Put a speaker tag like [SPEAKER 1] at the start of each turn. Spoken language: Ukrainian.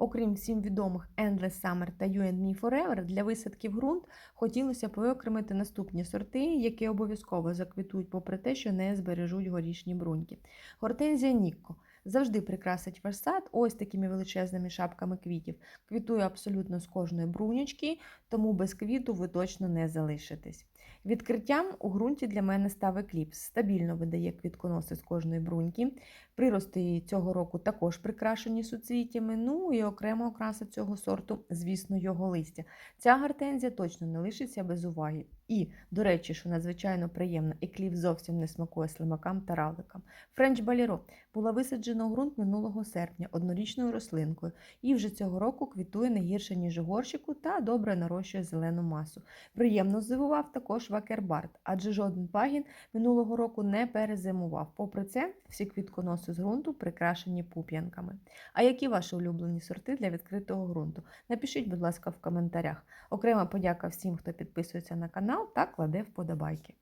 [SPEAKER 1] Окрім всім відомих Endless Summer та You and Me Forever, для висадків ґрунт хотілося б виокремити наступні сорти, які обов'язково заквітують, попри те, що не збережуть горішні бруньки. Гортензія Нікко завжди прикрасить ваш сад ось такими величезними шапками квітів. Квітує абсолютно з кожної брунячки, тому без квіту ви точно не залишитесь. Відкриттям у ґрунті для мене став екліпс. Стабільно видає квітконоси з кожної бруньки. Прирости цього року також прикрашені суцвіттями. Ну і окрема окраса цього сорту, звісно, його листя. Ця гортензія точно не лишиться без уваги. І, до речі, що надзвичайно приємно, екліпс зовсім не смакує слимакам та равликам. Френч Баліро була висаджена у ґрунт минулого серпня однорічною рослинкою і вже цього року квітує не гірше, ніж у горщику, та добре нарощує зелену масу. Приємно здивував також вакербард, адже жоден пагін минулого року не перезимував. Попри це, всі квітконоси з ґрунту прикрашені пуп'янками. А які ваші улюблені сорти для відкритого ґрунту? Напишіть, будь ласка, в коментарях. Окрема подяка всім, хто підписується на канал та кладе вподобайки.